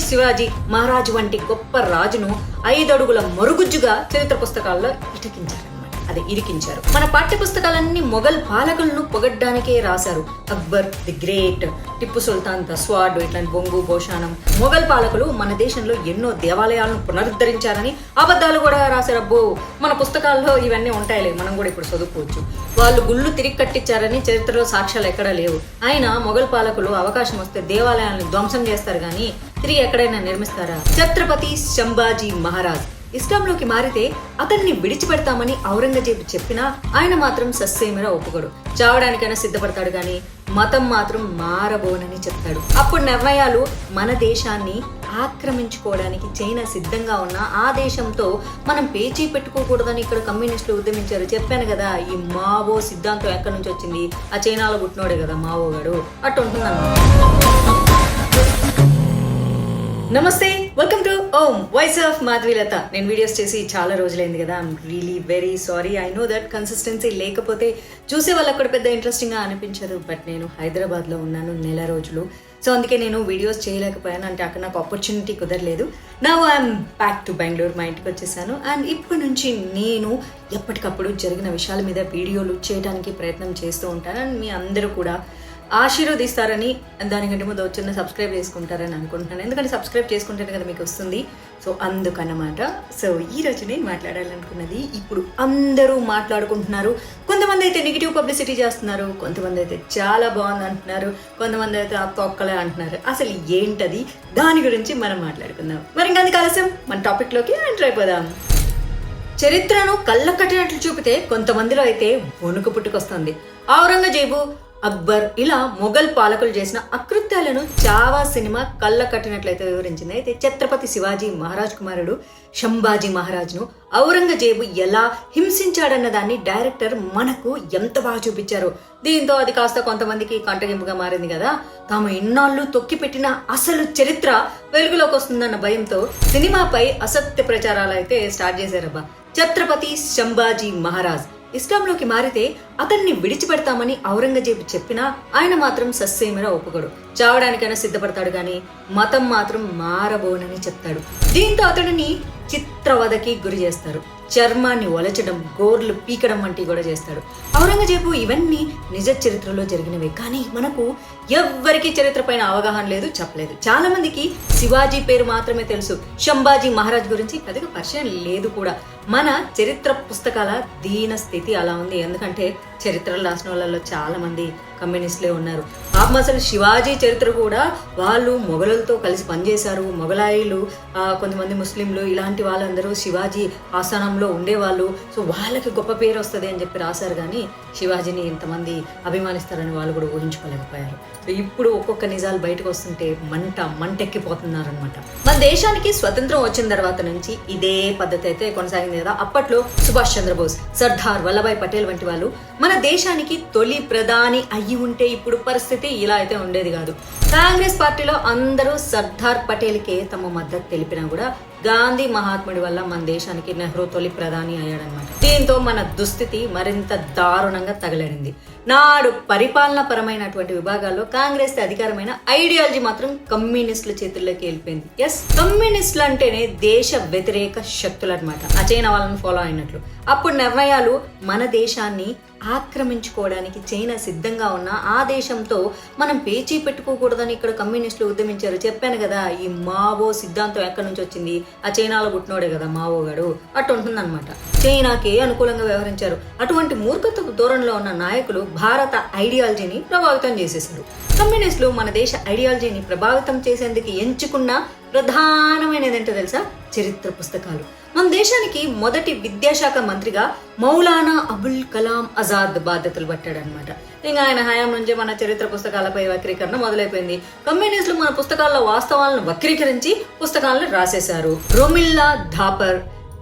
శివాజీ మహారాజు వంటి గొప్ప రాజును ఐదడుగుల మరుగుజ్జుగా చరిత్ర పుస్తకాల్లో ఇటకించారు అది ఇరికించారు. మన పాఠ్య పుస్తకాలన్నీ మొఘల్ పాలకులను పొగడ్డానికే రాశారు. అక్బర్ ది గ్రేట్ టిప్పు సుల్తాన్ దస్వాడ్ ఇట్లాంటి బొంగు భోషానం మొఘల్ పాలకులు మన దేశంలో ఎన్నో దేవాలయాలను పునరుద్ధరించారని అబద్ధాలు కూడా రాశారు. అబ్బో మన పుస్తకాల్లో ఇవన్నీ ఉంటాయిలే. మనం కూడా ఇప్పుడు చదువుకోవచ్చు. వాళ్ళు గుళ్ళు తిరిగి కట్టించారని చరిత్రలో సాక్ష్యాలు ఎక్కడా లేవు. అయినా మొఘల్ పాలకులు అవకాశం వస్తే దేవాలయాలను ధ్వంసం చేస్తారు కానీ తిరిగి ఎక్కడైనా నిర్మిస్తారా? ఛత్రపతి శంభాజీ మహారాజ్. ఇస్లాంలోకి మారితే అతన్ని విడిచిపెడతామని ఔరంగజేబు చెప్పినా ఆయన మాత్రం సస్సేమిరా ఒప్పుకోడు. చావడానికైనా సిద్ధపడతాడు గాని మతం మాత్రం మారబోనని చెప్తాడు. అప్పుడు నిర్ణయాలు మన దేశాన్ని ఆక్రమించుకోవడానికి చైనా సిద్ధంగా ఉన్న ఆ దేశంతో మనం పేచీ పెట్టుకోకూడదని ఇక్కడ కమ్యూనిస్టులు ఉద్యమించారు. చెప్పాను కదా ఈ మావో సిద్ధాంతం ఎక్కడి నుంచి వచ్చింది? ఆ చైనాలో పుట్టినోడే కదా మావో గాడు. అట్టు నమస్తే welcome to Om voice of Madhavilatha నేను వీడియోస్ చేసి చాలా రోజులైంది కదా I'm really very sorry I know that consistency లేకపోతే చూసే వాళ్ళకి కూడా పెద్ద ఇంట్రెస్టింగ్గా అనిపించదు. బట్ నేను హైదరాబాద్లో ఉన్నాను నెల రోజులు. సో అందుకే నేను వీడియోస్ చేయలేకపోయాను. అంటే అక్కడ నాకు ఆపర్చునిటీ కుదరలేదు. నా ఐఎమ్ బ్యాక్ టు బెంగళూరు మా ఇంటికి వచ్చేసాను. అండ్ ఇప్పటి నుంచి నేను ఎప్పటికప్పుడు జరిగిన విషయాల మీద వీడియోలు చేయడానికి ప్రయత్నం చేస్తూ ఉంటాను. అండ్ మీ అందరూ కూడా ఆశీర్వదిస్తారని దానికంటే ముందు వచ్చిన సబ్స్క్రైబ్ చేసుకుంటారని అనుకుంటున్నాను. ఎందుకంటే సబ్స్క్రైబ్ చేసుకుంటేనే కదా మీకు వస్తుంది. సో అందుకన్నమాట. సో ఈ రోజు నేను మాట్లాడాలనుకున్నది ఇప్పుడు అందరూ మాట్లాడుకుంటున్నారు. కొంతమంది అయితే నెగిటివ్ పబ్లిసిటీ చేస్తున్నారు. కొంతమంది అయితే చాలా బాగుంది అంటున్నారు. కొంతమంది అయితే ఆ తొక్కలే అంటున్నారు. అసలు ఏంటది? దాని గురించి మనం మాట్లాడుకుందాం. మరి ఇంకా ఆలస్యం? మన టాపిక్లోకి ఎంటర్ అయిపోదాం. చరిత్రను కళ్ళ కట్టినట్లు చూపితే కొంతమందిలో అయితే వణుకు పుట్టుకొస్తుంది. ఔరంగజేబు అక్బర్ ఇలా మొఘల్ పాలకులు చేసిన అకృత్యాలను చావా సినిమా కళ్ళ కట్టినట్లయితే వివరించింది. అయితే ఛత్రపతి శివాజీ మహారాజ్ కుమారుడు శంభాజీ మహారాజ్ను ఔరంగజేబు ఎలా హింసించాడన్న దాన్ని డైరెక్టర్ మనకు ఎంత బాగా చూపించారు? దీంతో అది కాస్త కొంతమందికి కంటగింపుగా మారింది కదా. తాము ఇన్నాళ్ళు తొక్కిపెట్టిన అసలు చరిత్ర వెలుగులోకి వస్తుందన్న భయంతో సినిమాపై అసత్య ప్రచారాలు అయితే స్టార్ట్ చేశారబ్బా. ఛత్రపతి శంభాజీ మహారాజ్. ఇస్లాంలోకి మారితే అతన్ని విడిచిపెడతామని ఔరంగజేబు చెప్పినా ఆయన మాత్రం సస్సేమిరా ఒప్పుకోడు. చావడానికైనా సిద్ధపడతాడు గాని మతం మాత్రం మారబోనని చెప్తాడు. దీంతో అతడిని చిత్రవధకి గురి చేస్తారు. చర్మాన్ని ఒలచడం గోర్లు పీకడం వంటివి కూడా చేస్తాడు. ఔరంగజేబు ఇవన్నీ నిజ చరిత్రలో జరిగినవే. కానీ మనకు ఎవ్వరికి చరిత్ర పైన అవగాహన లేదు చెప్పలేదు. చాలా మందికి శివాజీ పేరు మాత్రమే తెలుసు. శంభాజీ మహారాజ్ గురించి పెద్దగా పరిచయం లేదు కూడా. మన చరిత్ర పుస్తకాల దీన స్థితి అలా ఉంది. ఎందుకంటే చరిత్రలు రాసిన వాళ్ళలో చాలా మంది కమ్యూనిస్టులే ఉన్నారు. పాపం అసలు శివాజీ చరిత్ర కూడా వాళ్ళు మొఘలులతో కలిసి పనిచేశారు. మొఘలాయిలు కొంతమంది ముస్లింలు ఇలాంటి వాళ్ళందరూ శివాజీ ఆస్థానంలో ఉండేవాళ్ళు. సో వాళ్ళకి గొప్ప పేరు వస్తుంది అని చెప్పి రాశారు కానీ శివాజీని ఇంతమంది అభిమానిస్తారని వాళ్ళు కూడా ఊహించుకోలేకపోయారు. సో ఇప్పుడు ఒక్కొక్క నిజాలు బయటకు వస్తుంటే మంట మంటెక్కిపోతున్నారనమాట మన దేశానికి స్వతంత్రం వచ్చిన తర్వాత నుంచి ఇదే పద్ధతి అయితే కొనసాగింది కదా. అప్పట్లో సుభాష్ చంద్రబోస్ సర్దార్ వల్లభాయ్ పటేల్ వంటి వాళ్ళు మన దేశానికి తొలి ప్రధాని అయ్యి ఉంటే ఇప్పుడు పరిస్థితి ఇలా అయితే ఉండేది కాదు. కాంగ్రెస్ పార్టీలో అందరూ సర్దార్ పటేల్కే తమ మద్దతు తెలిపినా కూడా గాంధీ మహాత్ముడి వల్ల మన దేశానికి నెహ్రూ తొలి ప్రధాని అయ్యాడనమాట దీంతో మన దుస్థితి మరింత దారుణంగా తగలడింది. నాడు పరిపాలన పరమైనటువంటి విభాగాల్లో కాంగ్రెస్ అధికారమైన ఐడియాలజీ మాత్రం కమ్యూనిస్టుల చేతుల్లోకి వెళ్ళిపోయింది. ఎస్ కమ్యూనిస్టులు అంటేనే దేశ వ్యతిరేక శక్తులు అనమాట అచైన వాళ్ళని ఫాలో అయినట్లు. అప్పుడు నిర్ణయాలు మన దేశాన్ని ఆక్రమించుకోవడానికి చైనా సిద్ధంగా ఉన్న ఆ దేశంతో మనం పేచీ పెట్టుకోకూడదని ఇక్కడ కమ్యూనిస్టులు ఉద్యమించారు. చెప్పాను కదా ఈ మావో సిద్ధాంతం ఎక్కడి నుంచి వచ్చింది? ఆ చైనాలో పుట్టినోడే కదా మావో గాడు. అటు ఉంటుందన్నమాట. చైనాకి అనుకూలంగా వ్యవహరించారు. అటువంటి మూర్ఖతకు దూరంలో ఉన్న నాయకులు భారత ఐడియాలజీని ప్రభావితం చేసేశారు. కమ్యూనిస్టులు మన దేశ ఐడియాలజీని ప్రభావితం చేసేందుకు ఎంచుకున్న ప్రధానమైనది ఏంటో తెలుసా? చరిత్ర పుస్తకాలు. దేశానికి మొదటి విద్యాశాఖ మంత్రిగా మౌలానా అబుల్ కలాం ఆజాద్ బాధ్యతలు పట్టాడనమాట ఇంకా ఆయన హయాం నుంచే మన చరిత్ర పుస్తకాలపై వక్రీకరణ మొదలైపోయింది. కమ్యూనిస్టులు మన పుస్తకాల్లో వాస్తవాలను వక్రీకరించి పుస్తకాలను రాసేశారు. రొమిల్లా ధాపర్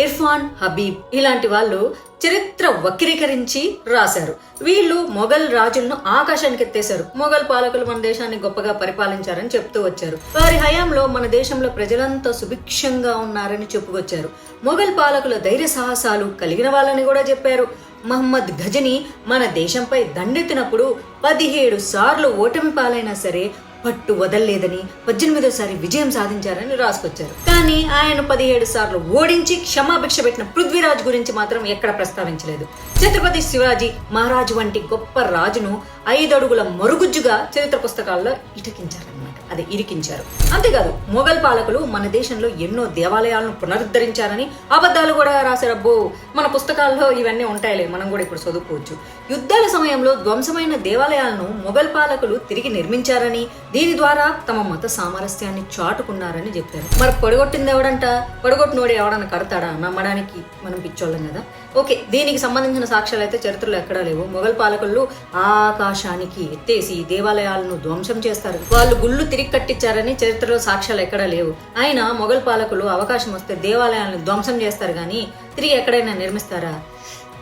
ఇర్ఫాన్ హబీబ్ ఇలాంటి వాళ్ళు చరిత్ర వక్రీకరించి రాశారు. వీళ్ళు మొఘల్ రాజులను ఆకాశానికి ఎత్తేశారు. మొఘల్ పాలకులు మన దేశాన్ని గొప్పగా పరిపాలించారని చెప్తూ వచ్చారు. వారి హయాంలో మన దేశంలో ప్రజలంతా సుభిక్షంగా ఉన్నారని చెప్పుకొచ్చారు. మొఘల్ పాలకుల ధైర్య సాహసాలు కలిగిన వాళ్ళని కూడా చెప్పారు. మహమ్మద్ గజని మన దేశంపై దండెత్తినప్పుడు పదిహేడు సార్లు ఓటమి పాలైనా సరే పట్టు వదల్లేదని పద్దెనిమిదోసారి విజయం సాధించారని రాసుకొచ్చారు. కానీ ఆయన పదిహేడు సార్లు ఓడించి క్షమాభిక్ష పెట్టిన పృథ్వీరాజ్ గురించి మాత్రం ఎక్కడ ప్రస్తావించలేదు. ఛత్రపతి శివాజీ మహారాజు వంటి గొప్ప రాజును ఐదడుగుల మరుగుజ్జుగా చరిత్ర పుస్తకాల్లో ఇటకించారన్నమాట. అది ఇరికించారు. అంతేకాదు మొఘల్ పాలకులు మన దేశంలో ఎన్నో దేవాలయాలను పునరుద్ధరించారని అబద్ధాలు కూడా రాశారబ్బో మన పుస్తకాల్లో ఇవన్నీ ఉంటాయిలే మనం కూడా ఇప్పుడు చదువుకోవచ్చు. యుద్ధాల సమయంలో ధ్వంసమైన దేవాలయాలను మొఘల్ పాలకులు తిరిగి నిర్మించారని దీని ద్వారా తమ మత సామరస్యాన్ని చాటుకున్నారని చెప్పారు. మరి పొడగొట్టింది ఎవడంట? పొడగొట్టినోడు ఎవడన్నా కడతాడా? నమ్మడానికి మనం పిచ్చోళ్ళం కదా. ఓకే దీనికి సంబంధించిన సాక్ష్యాలు అయితే చరిత్రలో ఎక్కడా లేవు. మొఘల్ పాలకులు ఆకాశానికి ఎత్తేసి దేవాలయాలను ధ్వంసం చేస్తారు. వాళ్ళు గుళ్ళు తిరిగి కట్టించారని చరిత్రలో సాక్ష్యాలు ఎక్కడా లేవు. అయినా మొఘల్ పాలకులు అవకాశం వస్తే దేవాలయాలను ధ్వంసం చేస్తారు కానీ తిరిగి ఎక్కడైనా నిర్మిస్తారా?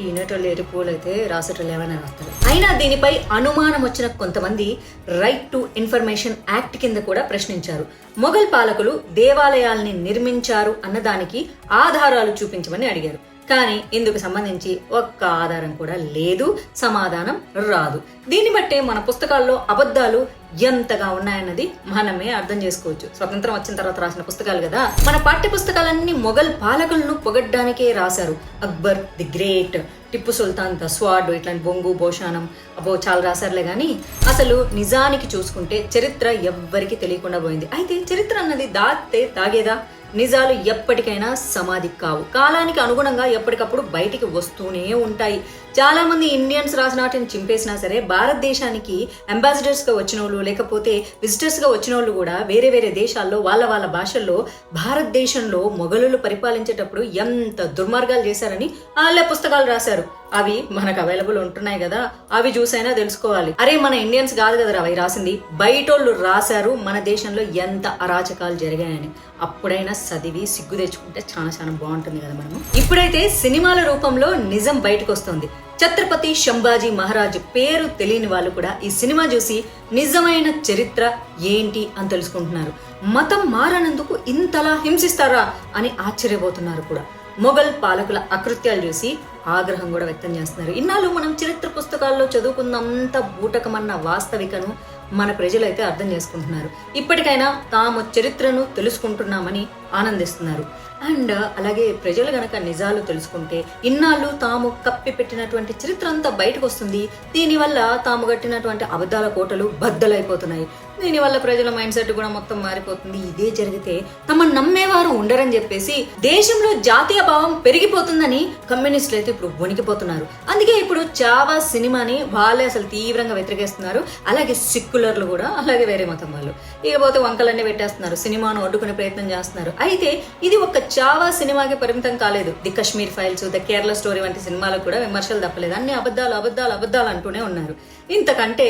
ఈనటోళ్ళు ఎరుపులు అయితే రాసేటోళ్ళు ఏమైనా రాస్తారు. అయినా దీనిపై అనుమానం వచ్చిన కొంతమంది రైట్ టు ఇన్ఫర్మేషన్ యాక్ట్ కింద కూడా ప్రశ్నించారు. మొఘల్ పాలకులు దేవాలయాల్ని నిర్మించారు అన్నదానికి ఆధారాలు చూపించమని అడిగారు. కానీ ఇందుకు సంబంధించి ఒక్క ఆధారం కూడా లేదు సమాధానం రాదు. దీన్ని బట్టే మన పుస్తకాల్లో అబద్ధాలు ఎంతగా ఉన్నాయన్నది మనమే అర్థం చేసుకోవచ్చు. స్వతంత్రం వచ్చిన తర్వాత రాసిన పుస్తకాలు కదా? మన పాఠ్య పుస్తకాలన్నీ మొఘల్ పాలకులను పొగడ్డానికే రాశారు. Akbar the great. Tipu Sultan దస్వాడు ఇట్లాంటి బొంగు భోషానం అబ్బో చాలా రాశారులే కానీ అసలు నిజానికి చూసుకుంటే చరిత్ర ఎవ్వరికి తెలియకుండా పోయింది. అయితే చరిత్ర అన్నది దాస్తే తాగేదా? నిజాలు ఎప్పటికైనా సమాధి కావు. కాలానికి అనుగుణంగా ఎప్పటికప్పుడు బయటికి వస్తూనే ఉంటాయి. చాలా మంది ఇండియన్స్ రాసిన వాటిని చింపేసినా సరే భారతదేశానికి అంబాసిడర్స్గా వచ్చిన వాళ్ళు లేకపోతే విజిటర్స్గా వచ్చిన వాళ్ళు కూడా వేరే వేరే దేశాల్లో వాళ్ళ వాళ్ళ భాషల్లో భారతదేశంలో మొఘలులు పరిపాలించేటప్పుడు ఎంత దుర్మార్గాలు చేశారని వాళ్ళే పుస్తకాలు రాశారు. అవి మనకు అవైలబుల్ ఉంటున్నాయి కదా అవి చూసైనా తెలుసుకోవాలి. అరే మన ఇండియన్స్ కాదు కదరా అవి రాసింది. బయటోళ్ళు రాశారు మన దేశంలో ఎంత అరాచకాలు జరిగాయని. అప్పుడైనా చదివి సిగ్గు తెచ్చుకుంటే చాలా చాలా బాగుంటుంది కదా మనము. ఇప్పుడైతే సినిమాల రూపంలో నిజం బయటకు వస్తుంది ఛత్రపతి శంభాజీ మహారాజ్ పేరు తెలియని వాళ్ళు కూడా ఈ సినిమా చూసి నిజమైన చరిత్ర ఏంటి అని తెలుసుకుంటున్నారు. మతం మారనందుకు ఇంతలా హింసిస్తారా అని ఆశ్చర్యపోతున్నారు కూడా. మొఘల్ పాలకుల అకృత్యాలు చూసి ఆగ్రహం కూడా వ్యక్తం చేస్తున్నారు. ఇన్నాళ్ళు మనం చరిత్ర పుస్తకాల్లో చదువుకున్నంత బూటకమన్న వాస్తవికను మన ప్రజలైతే అర్థం చేసుకుంటున్నారు. ఇప్పటికైనా తాము చరిత్రను తెలుసుకుంటున్నామని ఆనందిస్తున్నారు. అండ్ అలాగే ప్రజలు గనక నిజాలు తెలుసుకుంటే ఇన్నాళ్ళు తాము కప్పి పెట్టినటువంటి చరిత్ర అంతా బయటకు వస్తుంది. దీనివల్ల తాము కట్టినటువంటి అబద్ధాల కోటలు బద్దలైపోతున్నాయి. దీనివల్ల ప్రజల మైండ్ సెట్ కూడా మొత్తం మారిపోతుంది. ఇదే జరిగితే తమ నమ్మేవారు ఉండరని చెప్పేసి దేశంలో జాతీయ భావం పెరిగిపోతుందని కమ్యూనిస్టులు అయితే ఇప్పుడు వణికిపోతున్నారు. అందుకే ఇప్పుడు చావా సినిమాని వాళ్ళే అసలు తీవ్రంగా వ్యతిరేకిస్తున్నారు. అలాగే సిక్కులర్లు కూడా అలాగే వేరే మతం వాళ్ళు. ఇకపోతే వంకలన్నీ పెట్టేస్తున్నారు. సినిమాను అడ్డుకునే ప్రయత్నం చేస్తున్నారు. అయితే ఇది ఒక చావా సినిమాకి పరిమితం కాలేదు. The Kashmir files the Kerala story వంటి సినిమాలకు కూడా విమర్శలు తప్పలేదు. అన్ని అబద్ధాలు అబద్ధాలు అబద్ధాలు అంటూనే ఉన్నారు. ఇంతకంటే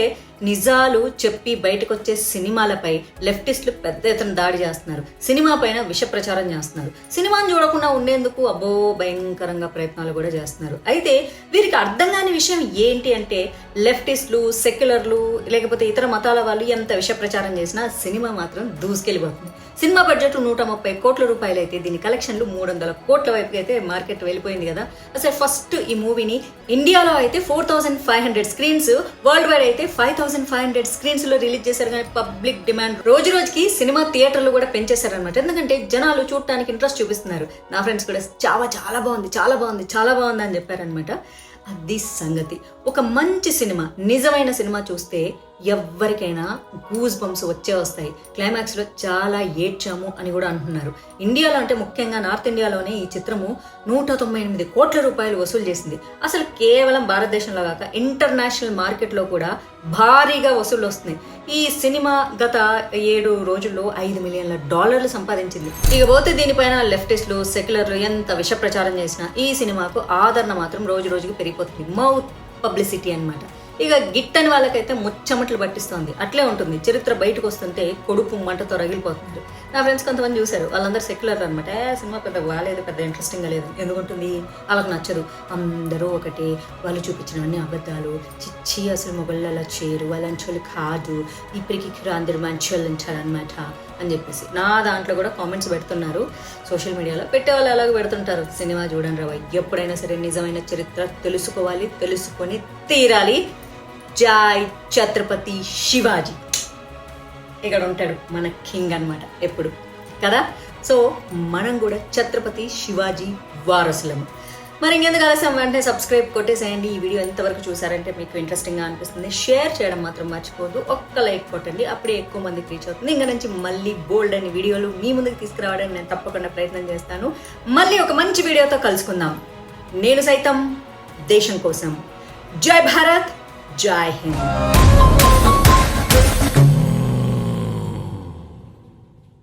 నిజాలు చెప్పి బయటకు వచ్చే సినిమాలపై లెఫ్టిస్టులు పెద్ద ఎత్తున దాడి చేస్తున్నారు. సినిమా పైన విష ప్రచారం చేస్తున్నారు. సినిమాను చూడకుండా ఉండేందుకు అబ్బో భయంకరంగా ప్రయత్నాలు కూడా చేస్తున్నారు. అయితే వీరికి అర్థం కాని విషయం ఏంటి అంటే లెఫ్టిస్టులు సెక్యులర్లు లేకపోతే ఇతర మతాల వాళ్ళు ఎంత విష ప్రచారం చేసినా సినిమా మాత్రం దూసుకెళ్ళిపోతుంది. సినిమా బడ్జెట్ నూట ముప్పై కోట్ల రూపాయలు అయితే దీని కలెక్షన్లు మూడు వందల కోట్ల వైపుకి అయితే మార్కెట్ వెళ్ళిపోయింది కదా. అసలు ఫస్ట్ ఈ మూవీని ఇండియాలో అయితే four thousand five hundred screens worldwide అయితే ఫైవ్ థౌసండ్ ఫైవ్ హండ్రెడ్ స్క్రీన్స్లో రిలీజ్ చేశారు కానీ పబ్లిక్ డిమాండ్ రోజు రోజుకి సినిమా థియేటర్లు కూడా పెంచేశారనమాట ఎందుకంటే జనాలు చూడటానికి ఇంట్రెస్ట్ చూపిస్తున్నారు. నా ఫ్రెండ్స్ కూడా చాలా చాలా బాగుంది చాలా బాగుంది చాలా బాగుంది అని చెప్పారనమాట అది సంగతి. ఒక మంచి సినిమా నిజమైన సినిమా చూస్తే ఎవ్వరికైనా గూజ్ బంప్స్ వచ్చే వస్తాయి. క్లైమాక్స్లో చాలా ఏడ్చాము అని కూడా అంటున్నారు. ఇండియాలో అంటే ముఖ్యంగా నార్త్ ఇండియాలోనే ఈ చిత్రము నూట తొంభై ఎనిమిది కోట్ల రూపాయలు వసూలు చేసింది. అసలు కేవలం భారతదేశంలో కాక ఇంటర్నేషనల్ మార్కెట్లో కూడా భారీగా వసూలు వస్తున్నాయి. ఈ సినిమా గత ఏడు రోజుల్లో ఐదు మిలియన్ల డాలర్లు సంపాదించింది. ఇక పోతే దీనిపైన లెఫ్టిస్టులు సెక్యులర్లు ఎంత విష ప్రచారం చేసినా ఈ సినిమాకు ఆదరణ మాత్రం రోజు రోజుకి పెరిగిపోతుంది. మౌత్ పబ్లిసిటీ అన్నమాట. ఇక గిట్టని వాళ్ళకైతే ముచ్చమట్లు పట్టిస్తోంది. అట్లే ఉంటుంది. చరిత్ర బయటకు వస్తుంటే కొడుపు మంటతో రగిలిపోతుంది నా ఫ్రెండ్స్ కొంతమంది చూశారు. వాళ్ళందరూ సెక్యులర్ అనమాట సినిమా పెద్ద బాగాలేదు పెద్ద ఇంట్రెస్టింగ్గా లేదు. ఎందుకుంటుంది? వాళ్ళకి నచ్చదు. అందరూ ఒకటి. వాళ్ళు చూపించినవన్నీ అబద్ధాలు. చిచ్చి అసలు మొగళ్ళు అలా చేయరు. వాళ్ళంచోళ్ళు కాదు. ఇప్పటికి అందరు మంచి వాళ్ళు ఉంచారనమాట అని చెప్పేసి. నా దాంట్లో కూడా కామెంట్స్ పెడుతున్నారు. సోషల్ మీడియాలో పెట్టే వాళ్ళు అలాగే పెడుతుంటారు. సినిమా చూడండి రావు ఎప్పుడైనా సరే నిజమైన చరిత్ర తెలుసుకోవాలి తెలుసుకొని తీరాలి. జై ఛత్రపతి శివాజీ. ఇక్కడ ఉంటాడు మన కింగ్ అన్నమాట ఎప్పుడు. కదా? సో మనం కూడా ఛత్రపతి శివాజీ వారసులము. మరి ఇంకెందుకు ఆలస్యం? వెంటనే సబ్స్క్రైబ్ కొట్టేసేయండి. ఈ వీడియో ఎంతవరకు చూసారంటే మీకు ఇంట్రెస్టింగ్గా అనిపిస్తుంది. షేర్ చేయడం మాత్రం మర్చిపోదు ఒక్క లైక్ కొట్టండి. అప్పుడే ఎక్కువ మందికి రీచ్ అవుతుంది. ఇంకా నుంచి మళ్ళీ బోల్డ్ అని వీడియోలు మీ ముందుకు తీసుకురావడానికి నేను తప్పకుండా ప్రయత్నం చేస్తాను. మళ్ళీ ఒక మంచి వీడియోతో కలుసుకుందాం. నేను సైతం దేశం కోసం. జై భారత్! జై హింద్